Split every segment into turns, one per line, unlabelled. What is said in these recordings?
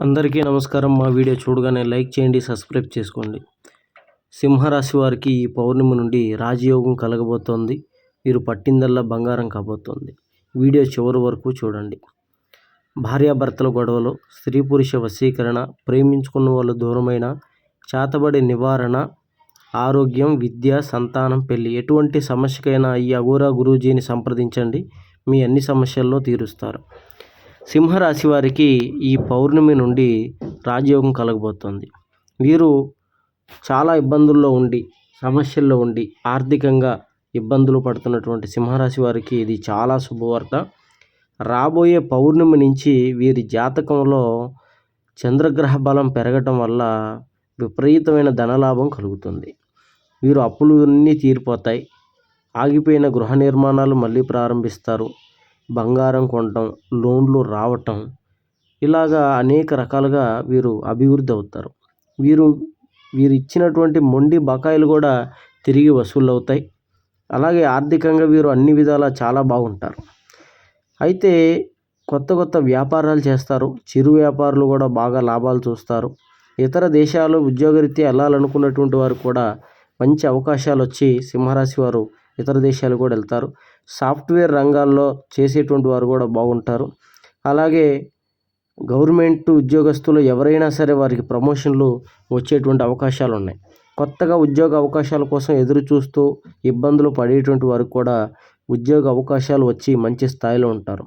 అందరికీ నమస్కారం. మా వీడియో చూడగానే లైక్ చేయండి సబ్స్క్రైబ్ చేసుకోండి. సింహరాశి వారికి ఈ పౌర్ణమి నుండి రాజయోగం కలగబోతోంది. వీరు పట్టిందల్లా బంగారం కాబోతోంది. వీడియో చివరి వరకు చూడండి. భార్యాభర్తల గొడవలు స్త్రీ పురుష వశీకరణ ప్రేమించుకున్న వాళ్ళు దూరమైన చేతబడి నివారణ ఆరోగ్యం విద్య సంతానం పెళ్ళి ఎటువంటి సమస్యకైనా ఈ అఘోరా గురూజీని సంప్రదించండి. మీ అన్ని సమస్యల్లో తీరుస్తారు. సింహరాశి వారికి ఈ పౌర్ణమి నుండి రాజయోగం కలగబోతోంది. వీరు చాలా ఇబ్బందుల్లో ఉండి సమస్యల్లో ఉండి ఆర్థికంగా ఇబ్బందులు పడుతున్నటువంటి సింహరాశి వారికి ఇది చాలా శుభవార్త. రాబోయే పౌర్ణమి నుంచి వీరి జాతకంలో చంద్రగ్రహ బలం పెరగటం వల్ల విపరీతమైన ధనలాభం కలుగుతుంది. వీరు అప్పులు అన్నీ తీరిపోతాయి. ఆగిపోయిన గృహ నిర్మాణాలు మళ్ళీ ప్రారంభిస్తారు. బంగారం కొనటం లోన్లు రావటం ఇలాగా అనేక రకాలుగా వీరు అభివృద్ధి అవుతారు. వీరు వీరు ఇచ్చినటువంటి మొండి బకాయిలు కూడా తిరిగి వసూలు అవుతాయి అలాగే ఆర్థికంగా వీరు అన్ని విధాలా చాలా బాగుంటారు. అయితే కొత్త కొత్త వ్యాపారాలు చేస్తారు. చిరు వ్యాపారులు కూడా బాగా లాభాలు చూస్తారు. ఇతర దేశాలు ఉద్యోగరీత్యా వెళ్ళాలనుకున్నటువంటి వారు కూడా మంచి అవకాశాలు వచ్చి సింహరాశి వారు ఇతర దేశాలు కూడా వెళ్తారు. సాఫ్ట్వేర్ రంగాల్లో చేసేటువంటి వారు కూడా బాగుంటారు. అలాగే గవర్నమెంట్ ఉద్యోగస్తులు ఎవరైనా సరే వారికి ప్రమోషన్లు వచ్చేటువంటి అవకాశాలు ఉన్నాయి. కొత్తగా ఉద్యోగ అవకాశాల కోసం ఎదురు చూస్తూ ఇబ్బందులు పడేటువంటి వారికి కూడా ఉద్యోగ అవకాశాలు వచ్చి మంచి స్థాయిలో ఉంటారు.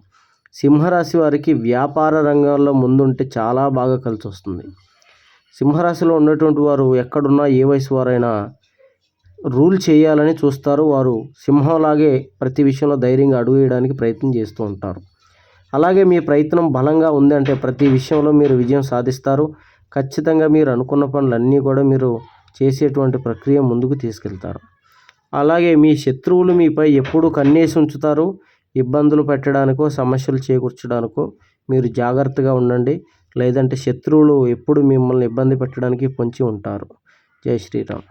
సింహరాశి వారికి వ్యాపార రంగంలో ముందుంటే చాలా బాగా కలిసి వస్తుంది సింహరాశిలో ఉన్నటువంటి వారు ఎక్కడున్నా ఏ వయసు వారైనా రూల్ చేయాలని చూస్తారు. వారు సింహంలాగే ప్రతి విషయంలో ధైర్యంగా అడుగు వేయడానికి ప్రయత్నం చేస్తూ ఉంటారు. అలాగే మీ ప్రయత్నం బలంగా ఉందంటే ప్రతి విషయంలో మీరు విజయం సాధిస్తారు. ఖచ్చితంగా మీరు అనుకున్న పనులన్నీ కూడా మీరు చేసేటువంటి ప్రక్రియ ముందుకు తీసుకెళ్తారు. అలాగే మీ శత్రువులు మీపై ఎప్పుడు కన్నేసి ఉంచుతారు. ఇబ్బందులు పెట్టడానికో సమస్యలు చేకూర్చడానికో మీరు జాగ్రత్తగా ఉండండి. లేదంటే శత్రువులు ఎప్పుడు మిమ్మల్ని ఇబ్బంది పెట్టడానికి పొంచి ఉంటారు. జై శ్రీరామ్.